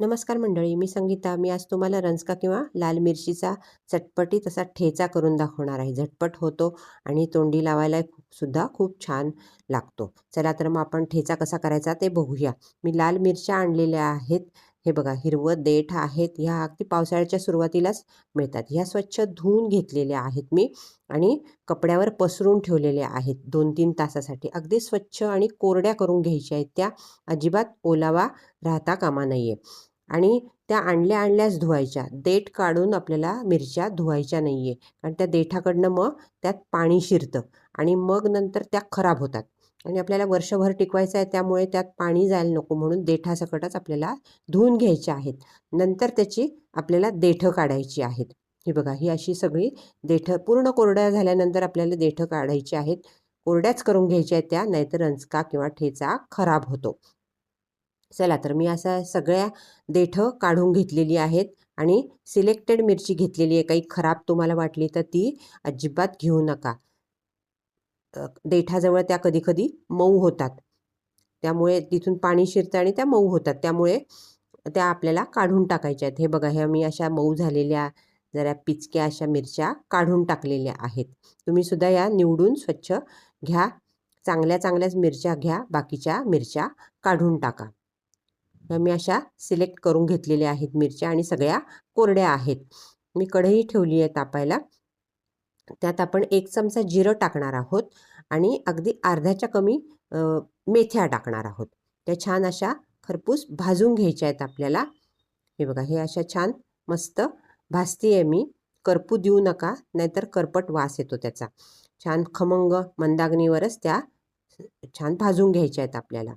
नमस्कार मंडळी मी संगीता. मी आज तुम्हाला रंजका किंवा लाल मिरचीचा चटपटीत असा ठेचा करून दाखवणार आहे. झटपट होतो आणि तोंडी लावायला सुद्धा खूप छान लागतो. चला तर मग आपण ठेचा कसा करायचा ते बघूया. मी लाल मिरच्या आणलेल्या आहेत. हे बघा हिरवं देठ आहेत ह्या अगदी पावसाळ्याच्या सुरुवातीलाच मिळतात. ह्या स्वच्छ धुवून घेतलेल्या आहेत मी आणि कपड्यावर पसरून ठेवलेल्या आहेत दोन तीन तासासाठी. अगदी स्वच्छ आणि कोरड्या करून घ्यायच्या आहेत त्या. अजिबात ओलावा राहता कामा नये. आणि त्या आणल्या आणल्याच धुवायच्या. देठ काढून आपल्याला मिरच्या धुवायच्या नाही आहे कारण त्या देठाकडनं मग त्यात पाणी शिरतं आणि मग नंतर त्या खराब होतात. आणि आपल्याला वर्षभर टिकवायचं आहे त्यामुळे त्यात पाणी जायला नको म्हणून देठासकटच आपल्याला धुवून घ्यायचे आहेत. नंतर त्याची आपल्याला देठं काढायची आहेत. ही बघा ही अशी सगळी देठं पूर्ण कोरड्या झाल्यानंतर आपल्याला देठं काढायची आहेत. कोरड्याच करून घ्यायच्या आहेत त्या नाहीतर रंचका किंवा ठेचा खराब होतो. चला तर मी असा सगळ्या देठं काढून घेतलेली आहेत आणि सिलेक्टेड मिरची घेतलेली आहे. काही खराब तुम्हाला वाटली तर ती अजिबात घेऊ नका. देठाजवळ त्या कधीकधी मऊ होतात. त्यामुळे तिथून पाणी शिरतं आणि त्या मऊ होतात. त्यामुळे त्या आपल्याला काढून टाकायच्या आहेत. हे बघा ह्या मी अशा मऊ झालेल्या जरा पिचक्या अशा मिरच्या काढून टाकलेल्या आहेत. तुम्ही सुद्धा या निवडून स्वच्छ घ्या. चांगल्या चांगल्याच मिरच्या घ्या. बाकीच्या मिरच्या काढून टाका. ह्या मी अशा सिलेक्ट करून घेतलेल्या आहेत मिरच्या आणि सगळ्या कोरड्या आहेत. मी कढई ठेवली आहे तापायला. त्यात आपण एक चमचा जिरं टाकणार आहोत आणि अगदी अर्ध्याच्या कमी मेथ्या टाकणार आहोत. त्या छान अशा खरपूस भाजून घ्यायच्या आहेत आपल्याला. हे बघा हे अशा छान मस्त भाजती आहे मी. करपू देऊ नका नाहीतर करपट वास येतो त्याचा. छान खमंग मंदाग्नीवरच त्या छान भाजून घ्यायच्या आहेत आपल्याला.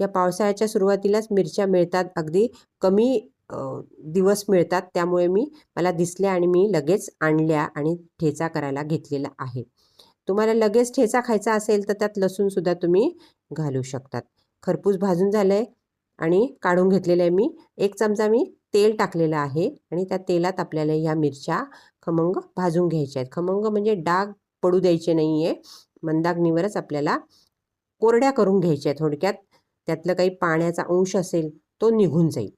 या पावसाळ्याच्या सुरुवातीलाच मिरच्या मिळतात. अगदी कमी दिवस मिळतात त्यामुळे मी मला दिसल्या आणि मी लगेच आणल्या आणि ठेचा करायला घेतलेला आहे. तुम्हाला लगेच ठेचा खायचा असेल तर त्यात लसूणसुद्धा तुम्ही घालू शकतात. खरपूस भाजून झालं आहे आणि काढून घेतलेलं आहे मी. एक चमचा मी तेल टाकलेलं आहे आणि त्या तेलात आपल्याला ह्या मिरच्या खमंग भाजून घ्यायच्या आहेत. खमंग म्हणजे डाग पडू द्यायचे नाही आहे मंदाग्नीवरच आपल्याला कोरड्या करून घ्यायच्या आहेत. थोडक्यात त्यातलं काही पाण्याचा अंश असेल तो निघून जाईल.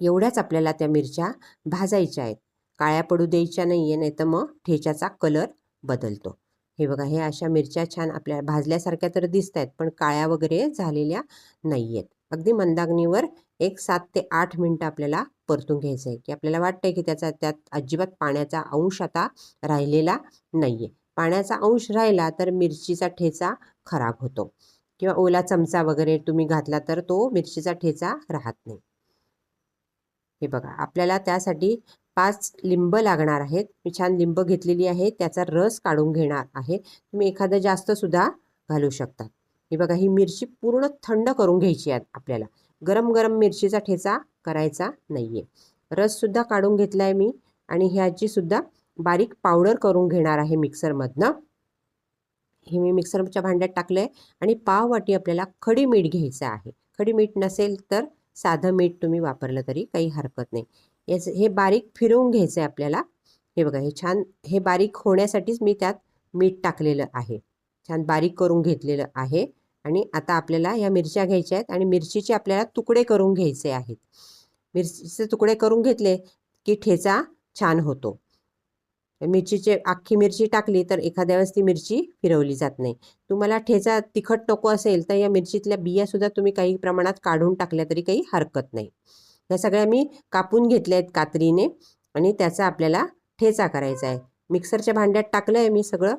एवढ्याच आपल्याला त्या मिरच्या भाजायच्या आहेत. काळ्या पडू द्यायच्या नाही आहे नाही तर मग ठेच्याचा कलर बदलतो. हे बघा हे अशा मिरच्या छान आपल्या भाजल्यासारख्या तर दिसत आहेत पण काळ्या वगैरे झालेल्या नाही आहेत अगदी मंदाग्नीवर एक सात ते आठ मिनटं आपल्याला परतून घ्यायचं आहे की आपल्याला वाटतंय की त्याचा त्यात अजिबात पाण्याचा अंश आता राहिलेला नाही आहे पाण्याचा अंश राहिला तर मिरचीचा ठेचा खराब होतो. किंवा ओला चमचा वगैरे तुम्ही घातला तर तो मिरचीचा ठेचा राहत नाही. हे बघा आपल्याला त्यासाठी पाच लिंब लागणार आहेत. मी छान लिंब घेतलेली आहे त्याचा रस काढून घेणार आहे. तुम्ही एखादं जास्तसुद्धा घालू शकता. हे बघा ही मिरची पूर्ण थंड करून घ्यायची आहे आपल्याला. गरम गरम मिरचीचा ठेचा करायचा नाही आहे रससुद्धा काढून घेतला आहे मी आणि ह्याचीसुद्धा बारीक पावडर करून घेणार आहे मिक्सरमधनं. हे मी मिक्सरच्या भांड्यात टाकलं आहे आणि पाव वाटी आपल्याला खडी मीठ घ्यायचं आहे. खडी मीठ नसेल तर साधं मीठ तुम्ही वापरलं तरी काही हरकत नाही. याचं हे बारीक फिरवून घ्यायचं आहे आपल्याला. हे बघा हे छान हे बारीक होण्यासाठीच मी त्यात मीठ टाकलेलं आहे. छान बारीक करून घेतलेलं आहे. आणि आता आपल्याला या मिरच्या घ्यायच्या आहेत आणि मिरचीचे आपल्याला तुकडे करून घ्यायचे आहेत. मिरचीचे तुकडे करून घेतले की ठेचा छान होतो. मिरचीचे अख्खी मिरची टाकली तर एखाद्या वेळेस ती मिरची फिरवली जात नाही. तुम्हाला ठेचा तिखट नको असेल तर या मिरचीतल्या बियासुद्धा तुम्ही काही प्रमाणात काढून टाकल्या तरी काही हरकत नाही. या सगळ्या मी कापून घेतल्या आहेत कात्रीने आणि त्याचा आपल्याला ठेचा करायचा आहे. मिक्सरच्या भांड्यात टाकलं आहे मी सगळं.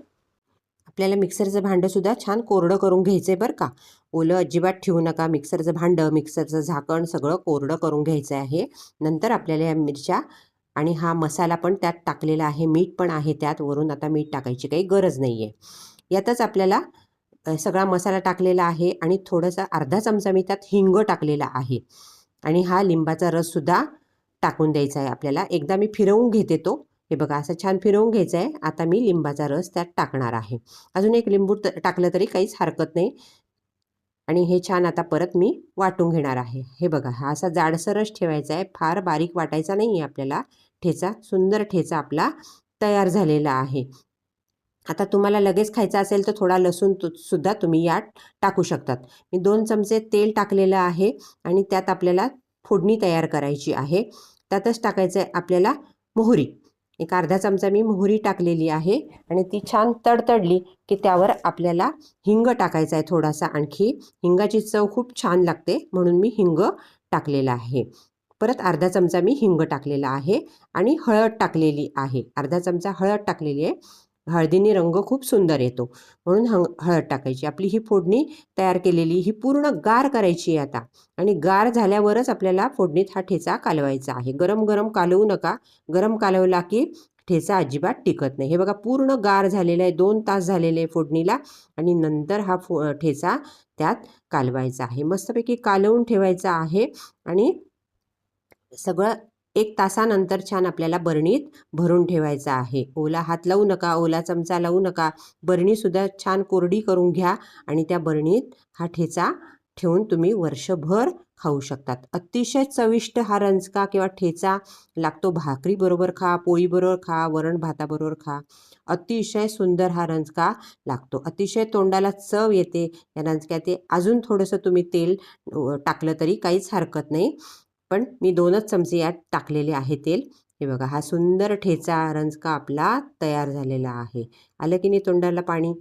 आपल्याला मिक्सरचं भांडंसुद्धा छान कोरडं करून घ्यायचं आहे बरं का. ओलं अजिबात ठेवू नका. मिक्सरचं भांडं मिक्सरचं झाकण सगळं कोरडं करून घ्यायचं आहे. नंतर आपल्याला या मिरच्या आणि हा मसाला पण त्यात टाकलेला आहे. मीठ पण आहे त्यात. वरून आता मीठ टाकायची काही गरज नाही आहे यातच आपल्याला सगळा मसाला टाकलेला आहे आणि थोडंसं अर्धा चमचा मी त्यात हिंग टाकलेला आहे. आणि हा लिंबाचा रससुद्धा टाकून द्यायचा आहे आपल्याला. एकदा मी फिरवून घेते तो. हे बघा असं छान फिरवून घ्यायचं आहे आता मी लिंबाचा रस त्यात टाकणार आहे. अजून एक लिंबू टाकलं तरी काहीच हरकत नाही. आणि हे छान आता परत मी वाटून घेणार आहे. हे बघा हा असा जाडसरच ठेवायचा आहे. फार बारीक वाटायचा नाही आहे आपल्याला. ठेचा सुंदर ठेचा आपला तयार झालेला आहे. आता तुम्हाला लगेच खायचा असेल तर थोडा लसूण सुद्धा तुम्ही यात टाकू शकतात. मी दोन चमचे तेल टाकलेलं आहे आणि त्यात आपल्याला फोडणी तयार करायची आहे. त्यातच टाकायचं आहे आपल्याला मोहरी. एक अर्धा चमचा मी मोहरी टाकलेली आहे आणि ती छान तडतडली की त्यावर आपल्याला हिंग टाकायचा आहे थोडासा. आणखी हिंगाची चव खूप छान लागते म्हणून मी हिंग टाकलेला आहे. परत अर्धा चमचा मी हिंग टाकलेला आहे आणि हळद टाकलेली आहे. अर्धा चमचा हळद टाकलेली आहे. हळदीने रंग खूप सुंदर येतो. म्हणून हंग हळद टाकायची. आपली ही फोडणी तयार केलेली ही पूर्ण गार करायची आहे आता. आणि गार झाल्यावरच आपल्याला फोडणीत हा ठेचा कालवायचा आहे. गरम गरम कालवू नका. गरम कालवला की ठेचा अजिबात टिकत नाही. हे बघा पूर्ण गार झालेलं आहे. दोन तास झालेले आहे फोडणीला आणि नंतर हा फो ठेचा त्यात कालवायचा आहे. मस्तपैकी कालवून ठेवायचा आहे आणि सगळं एक तासानंतर छान आपल्याला बरणीत भरून ठेवायचं आहे. ओला हात लावू नका ओला चमचा लावू नका. बरणीसुद्धा छान कोरडी करून घ्या आणि त्या बरणीत हा ठेचा ठेवून तुम्ही वर्षभर खाऊ शकतात. अतिशय चविष्ट हा रंजका किंवा ठेचा लागतो. भाकरीबरोबर खा पोळीबरोबर खा वरण भाताबरोबर खा. अतिशय सुंदर हा रंजका लागतो. अतिशय तोंडाला चव येते या रंजक्यात ते अजून थोडंसं तुम्ही तेल टाकलं तरी काहीच हरकत नाही. पण मी दोनच चमचे यात टाकलेले आहे तेल. हे बघा हा सुंदर ठेचा रंजका आपला तयार झालेला आहे. आलं की नाही तोंडाला पाणी?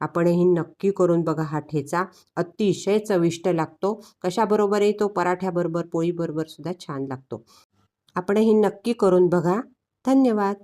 आपणही नक्की करून बघा हा ठेचा. अतिशय चविष्ट लागतो. कशाबरोबरही तो पराठ्याबरोबर पोळीबरोबर सुद्धा छान लागतो. आपणही नक्की करून बघा. धन्यवाद.